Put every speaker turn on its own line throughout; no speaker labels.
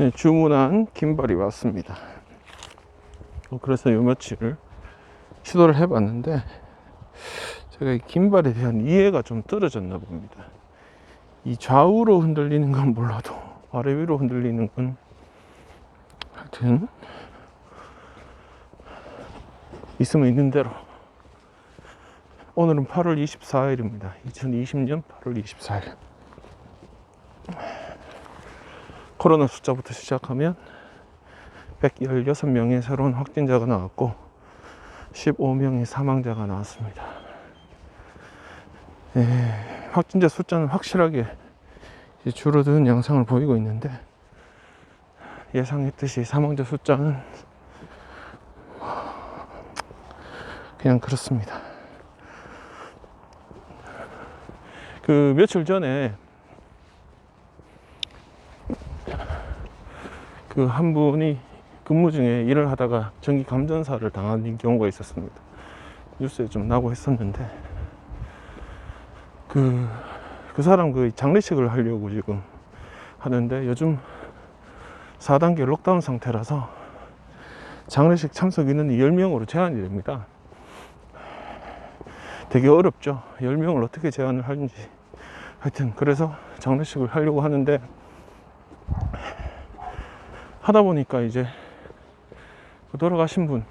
네, 주문한 김발이 왔습니다. 어, 그래서 요 며칠 시도를 해봤는데 제가 이 김발에 대한 이해가 좀 떨어졌나 봅니다. 이 좌우로 흔들리는 건 몰라도 아래 위로 흔들리는 건 하여튼 있으면 있는 대로 오늘은 8월 24일입니다. 2020년 8월 24일. 코로나 숫자부터 시작하면 116명의 새로운 확진자가 나왔고 15명의 사망자가 나왔습니다. 예, 확진자 숫자는 확실하게 줄어드는 양상을 보이고 있는데 예상했듯이 사망자 숫자는 그냥 그렇습니다. 그 며칠 전에 그 한 분이 근무 중에 일을 하다가 전기 감전사를 당한 경우가 있었습니다. 뉴스에 좀 나고 했었는데 그, 그 사람 그 장례식을 하려고 지금 하는데 요즘 4단계 록다운 상태라서 장례식 참석 인원이 10명으로 제한이 됩니다. 되게 어렵죠. 10명을 어떻게 제한을 하는지. 하여튼, 그래서 장례식을 하려고 하는데, 하다 보니까 이제, 그 돌아가신 분,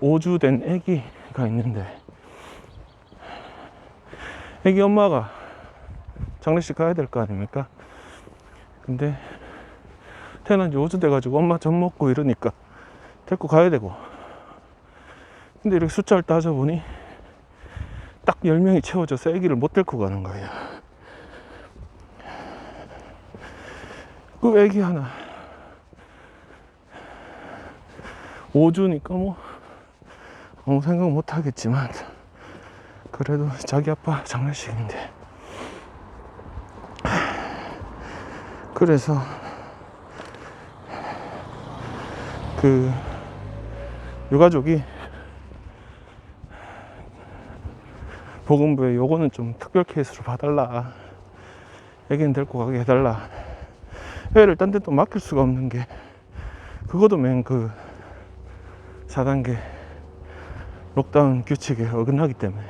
5주 된 아기가 있는데, 아기 엄마가 장례식 가야 될 거 아닙니까? 근데, 태어난 지 5주 돼가지고 엄마 젖 먹고 이러니까, 데리고 가야 되고, 근데 이렇게 숫자를 따져보니, 딱 10명이 채워져서 아기를 못 데리고 가는 거예요. 그 아기 하나 5주니까 뭐 아무 생각 못 하겠지만 그래도 자기 아빠 장례식인데 그래서 그 유가족이 보건부에 요거는 좀 특별 케이스로 봐달라. 애기는 데리고 가게 해달라. 애를 딴 데 또 맡길 수가 없는 게, 그것도 맨그 4단계 록다운 규칙에 어긋나기 때문에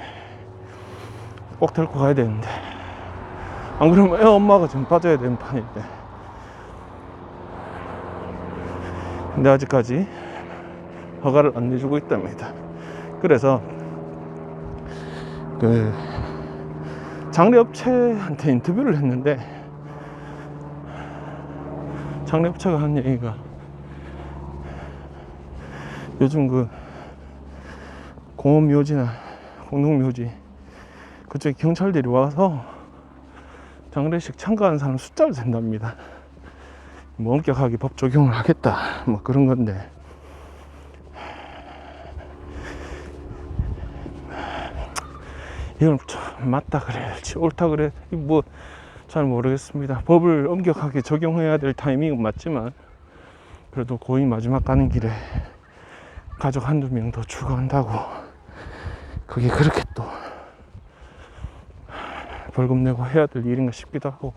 꼭 데리고 가야 되는데, 안 그러면 애 엄마가 좀 빠져야 되는 판인데. 근데 아직까지 허가를 안 내주고 있답니다. 그래서 그 장례업체한테 인터뷰를 했는데 장례업체가 한 얘기가 요즘 그 공업묘지나 공동묘지 그쪽에 경찰들이 와서 장례식 참가하는 사람 숫자를 센답니다. 뭐 엄격하게 법 적용을 하겠다 뭐 그런 건데 참 맞다 그래야지 옳다 그래 뭐 잘 모르겠습니다 법을 엄격하게 적용해야 될 타이밍은 맞지만 그래도 거의 마지막 가는 길에 가족 한두 명 더 추가한다고. 그게 그렇게 또 벌금 내고 해야 될 일인가 싶기도 하고.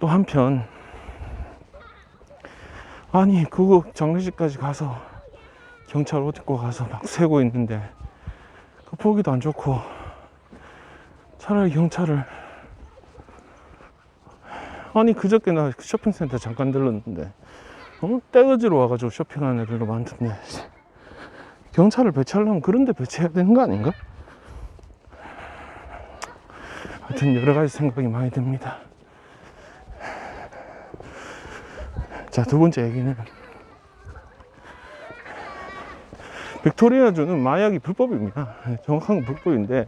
또 한편 아니 그거 장례식까지 가서 경찰 옷 입고 가서 막 세고 있는데 그 보기도 안 좋고 차라리 경찰을. 아니 그저께 나 쇼핑센터 잠깐 들렀는데 어? 떼거지로 와가지고 쇼핑하는 애들도 많던데 경찰을 배치하려면 그런 데 배치해야 되는 거 아닌가? 하여튼 여러 가지 생각이 많이 듭니다 자 두 번째 얘기는 빅토리아주는 마약이 불법입니다. 네, 정확한 건 불법인데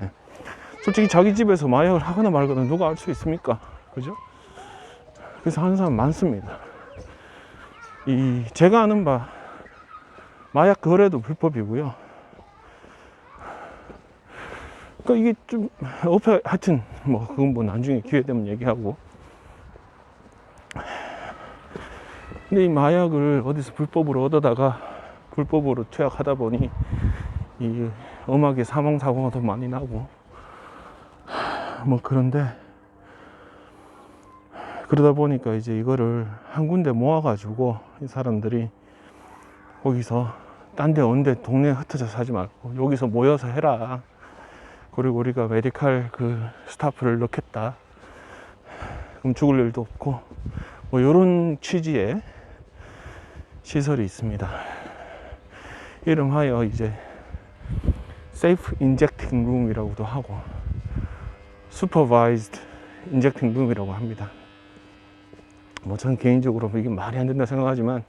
솔직히 자기 집에서 마약을 하거나 말거나 누가 알 수 있습니까? 그죠? 그래서 하는 사람 많습니다. 이 제가 아는 바 마약 거래도 불법이고요. 그러니까 이게 좀 어폐 하여튼 뭐 그건 뭐 나중에 기회 되면 얘기하고 근데 이 마약을 어디서 불법으로 얻어다가 불법으로 투약하다 보니 이 음악의 사망 사고가 더 많이 나고 뭐 그런데 그러다 보니까 이제 이거를 한 군데 모아가지고 이 사람들이 거기서 딴 데 온데 동네에 흩어져 사지 말고 여기서 모여서 해라. 그리고 우리가 메디칼 그 스타프를 넣겠다. 그럼 죽을 일도 없고 뭐 이런 취지의 시설이 있습니다. 이름하여 이제 Safe Injecting Room이라고도 하고 Supervised Injecting Room이라고 합니다. 뭐전 개인적으로 이게 말이 안 된다 생각하지만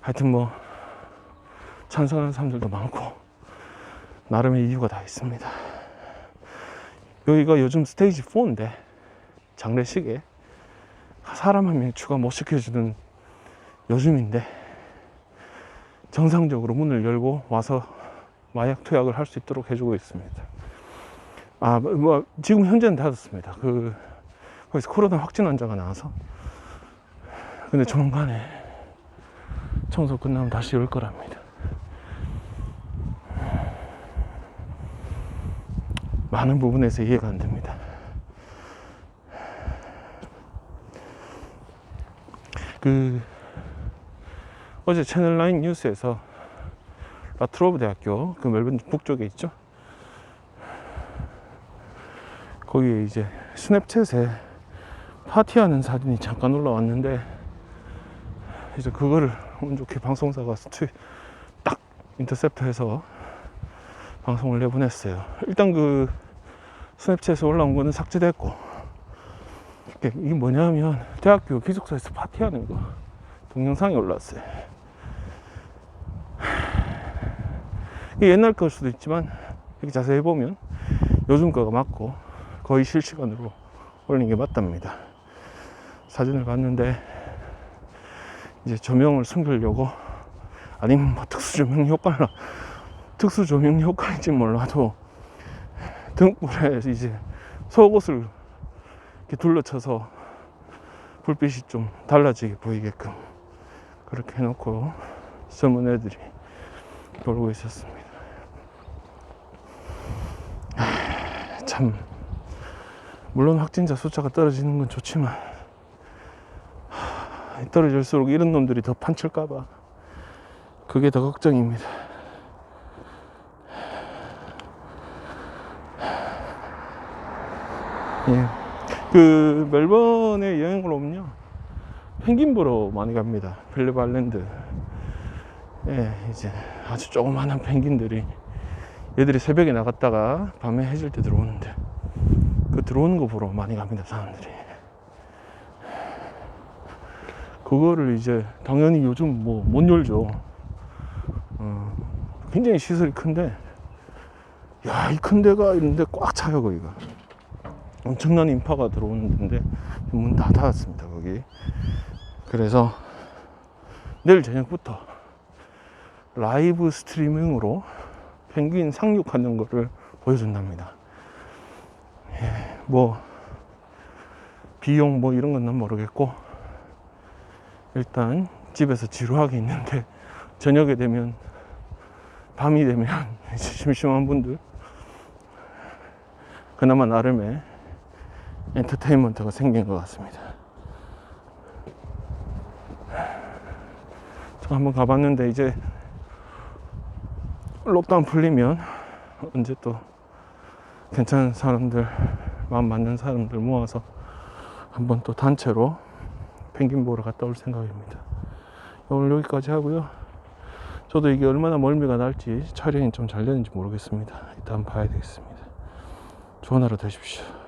하여튼 뭐 찬성하는 사람들도 많고 나름의 이유가 다 있습니다. 여기가 요즘 스테이지 4인데 장례식에 사람 한 명 추가 못 시켜주는 요즘인데 정상적으로 문을 열고 와서 마약 투약을 할 수 있도록 해주고 있습니다. 아, 뭐 지금 현재는 닫았습니다. 그 거기서 코로나 확진 환자가 나와서 근데 조만간에 청소 끝나면 다시 열 거랍니다. 많은 부분에서 이해가 안 됩니다. 그 어제 채널9 뉴스에서 라트로브 대학교 그 멜번 북쪽에 있죠. 거기에 이제 스냅챗에 파티하는 사진이 잠깐 올라왔는데 이제 그거를 운 좋게 방송사가 스튜 딱 인터셉트해서 방송을 내보냈어요. 일단 그 스냅챗에 올라온 거는 삭제됐고 이게 이게 뭐냐면 대학교 기숙사에서 파티하는 거 동영상이 올라왔어요. 이게 옛날 걸 수도 있지만 이렇게 자세히 보면 요즘 거가 맞고 거의 실시간으로 올린 게 맞답니다. 사진을 봤는데 이제 조명을 숨기려고 아니면 뭐 특수 조명 효과나 특수 조명 효과인지 몰라도 등불에 이제 속옷을 이렇게 둘러쳐서 불빛이 좀 달라지게 보이게끔 그렇게 해놓고 젊은 애들이 놀고 있었습니다. 하, 참 물론 확진자 숫자가 떨어지는 건 좋지만 하, 떨어질수록 이런 놈들이 더 판칠까봐 그게 더 걱정입니다. 예. 그 멜번에 여행을 오면요 펭귄 보러 많이 갑니다 벨리브 아일랜드 예 이제 아주 조그마한 펭귄들이 얘들이 새벽에 나갔다가 밤에 해질 때 들어오는데 그 들어오는 거 보러 많이 갑니다 사람들이 그거를 이제 당연히 요즘 뭐 못 열죠. 어, 굉장히 시설이 큰데 야 이 큰 데가 있는데 꽉 차요 거기가. 엄청난 인파가 들어오는데 문 다 닫았습니다 거기. 그래서 내일 저녁부터 라이브 스트리밍으로 펭귄 상륙하는 거를 보여준답니다. 예, 뭐 비용 뭐 이런 건 난 모르겠고 일단 집에서 지루하게 있는데 저녁에 되면 밤이 되면 심심한 분들 그나마 나름의 엔터테인먼트가 생긴 것 같습니다. 저 한번 가봤는데 이제 록다운 풀리면 언제 또 괜찮은 사람들 마음 맞는 사람들 모아서 한번 또 단체로 펭귄 보러 갔다 올 생각입니다. 오늘 여기까지 하고요. 저도 이게 얼마나 멀미가 날지 촬영이 좀 잘 되는지 모르겠습니다. 일단 봐야 되겠습니다. 좋은 하루 되십시오.